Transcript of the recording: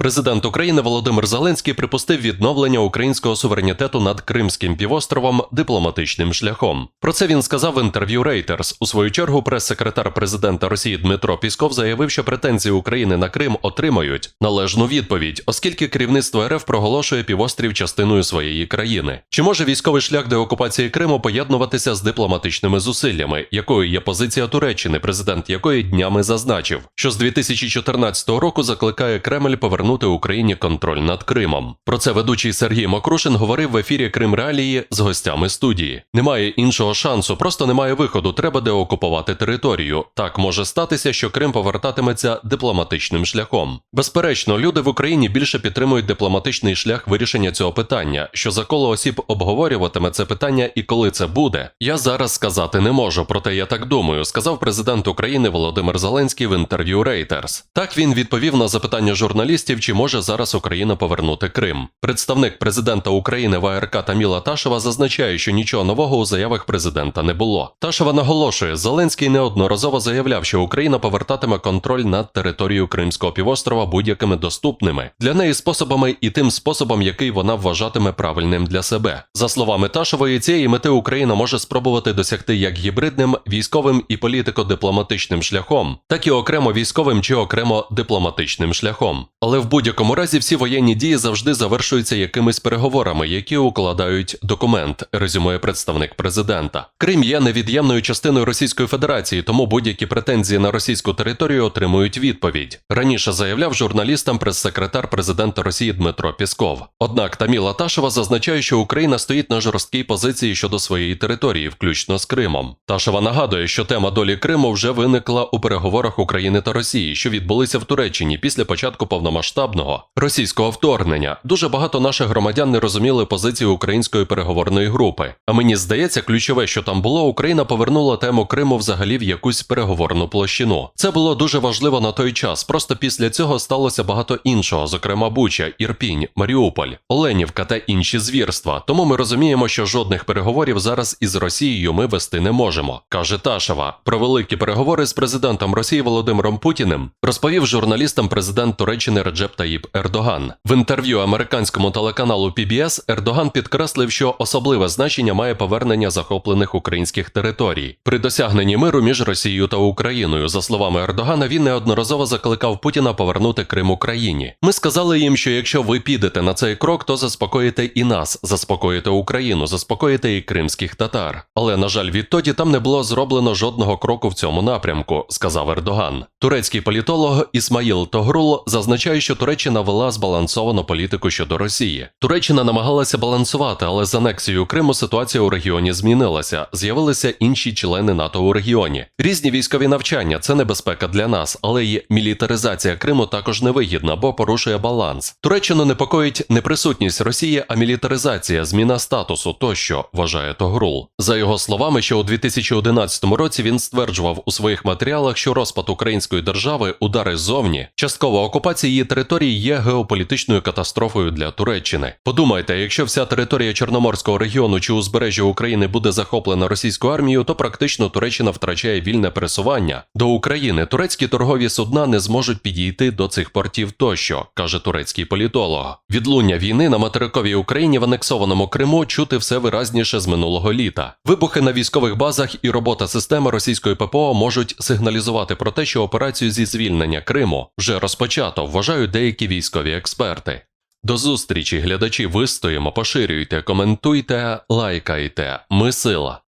Президент України Володимир Зеленський припустив відновлення українського суверенітету над Кримським півостровом дипломатичним шляхом. Про це він сказав в інтерв'ю Reuters. У свою чергу прес-секретар президента Росії Дмитро Пісков заявив, що претензії України на Крим отримають належну відповідь, оскільки керівництво РФ проголошує півострів частиною своєї країни. Чи може військовий шлях деокупації Криму поєднуватися з дипломатичними зусиллями, якою є позиція Туреччини, президент якої днями зазначив, що з 2014 року закликає Кремль повернути Україні контроль над Кримом. Про це ведучий Сергій Макрушин говорив в ефірі Крим Реалії з гостями студії. Немає іншого шансу, просто немає виходу. Треба деокупувати територію. Так може статися, що Крим повертатиметься дипломатичним шляхом. Безперечно, люди в Україні більше підтримують дипломатичний шлях вирішення цього питання. Що за коло осіб обговорюватиме це питання і коли це буде, я зараз сказати не можу. Проте я так думаю, сказав президент України Володимир Зеленський в інтерв'ю Reuters. Так він відповів на запитання журналістів, чи може зараз Україна повернути Крим. Представник президента України в АРК Таміла Ташева зазначає, що нічого нового у заявах президента не було. Ташева наголошує, Зеленський неодноразово заявляв, що Україна повертатиме контроль над територією Кримського півострова будь-якими доступними для неї способами і тим способом, який вона вважатиме правильним для себе. За словами Ташевої, цієї мети Україна може спробувати досягти як гібридним, військовим і політико-дипломатичним шляхом, так і окремо військовим чи окремо дипломатичним шляхом. Але в будь-якому разі всі воєнні дії завжди завершуються якимись переговорами, які укладають документ, резюмує представник президента. Крим є невід'ємною частиною Російської Федерації, тому будь-які претензії на російську територію отримують відповідь. Раніше заявляв журналістам прес-секретар президента Росії Дмитро Пісков. Однак Таміла Ташева зазначає, що Україна стоїть на жорсткій позиції щодо своєї території, включно з Кримом. Ташева нагадує, що тема долі Криму вже виникла у переговорах України та Росії, що відбулися в Туреччині після початку повномасштабного російського вторгнення. Дуже багато наших громадян не розуміли позицію української переговорної групи. А мені здається, ключове, що там було, Україна повернула тему Криму взагалі в якусь переговорну площину. Це було дуже важливо на той час. Просто після цього сталося багато іншого, зокрема Буча, Ірпінь, Маріуполь, Оленівка та інші звірства. Тому ми розуміємо, що жодних переговорів зараз із Росією ми вести не можемо, каже Ташева. Про великі переговори з президентом Росії Володимиром Путіним розповів журналістам президент Туреччини Реджеп Таїп Ердоган. В інтерв'ю американському телеканалу PBS Ердоган підкреслив, що особливе значення має повернення захоплених українських територій при досягненні миру між Росією та Україною. За словами Ердогана, він неодноразово закликав Путіна повернути Крим Україні. Ми сказали їм, що якщо ви підете на цей крок, то заспокоїте і нас, заспокоїте Україну, заспокоїте і кримських татар. Але на жаль, відтоді там не було зроблено жодного кроку в цьому напрямку, сказав Ердоган. Турецький політолог Ісмаїл Тогрул зазначає, що Туреччина вела збалансовану політику щодо Росії. Туреччина намагалася балансувати, але з анексією Криму ситуація у регіоні змінилася. З'явилися інші члени НАТО у регіоні. Різні військові навчання це небезпека для нас, але й мілітаризація Криму також невигідна, бо порушує баланс. Туреччину непокоїть не присутність Росії, а мілітаризація, зміна статусу тощо, вважає Тогрул. За його словами, що у 2011 році він стверджував у своїх матеріалах, що розпад української держави, удари ззовні, часткова окупація її території є геополітичною катастрофою для Туреччини. Подумайте, якщо вся територія Чорноморського регіону чи узбережжя України буде захоплена російською армією, то практично Туреччина втрачає вільне пересування до України. Турецькі торгові судна не зможуть підійти до цих портів тощо, каже турецький політолог. Відлуння війни на материковій Україні в анексованому Криму чути все виразніше з минулого літа. Вибухи на військових базах і робота системи російської ППО можуть сигналізувати про те, що операцію зі звільнення Криму вже розпочато, вважають деякі військові експерти. До зустрічі, глядачі, вистоїмо, поширюйте, коментуйте, лайкайте. Ми сила.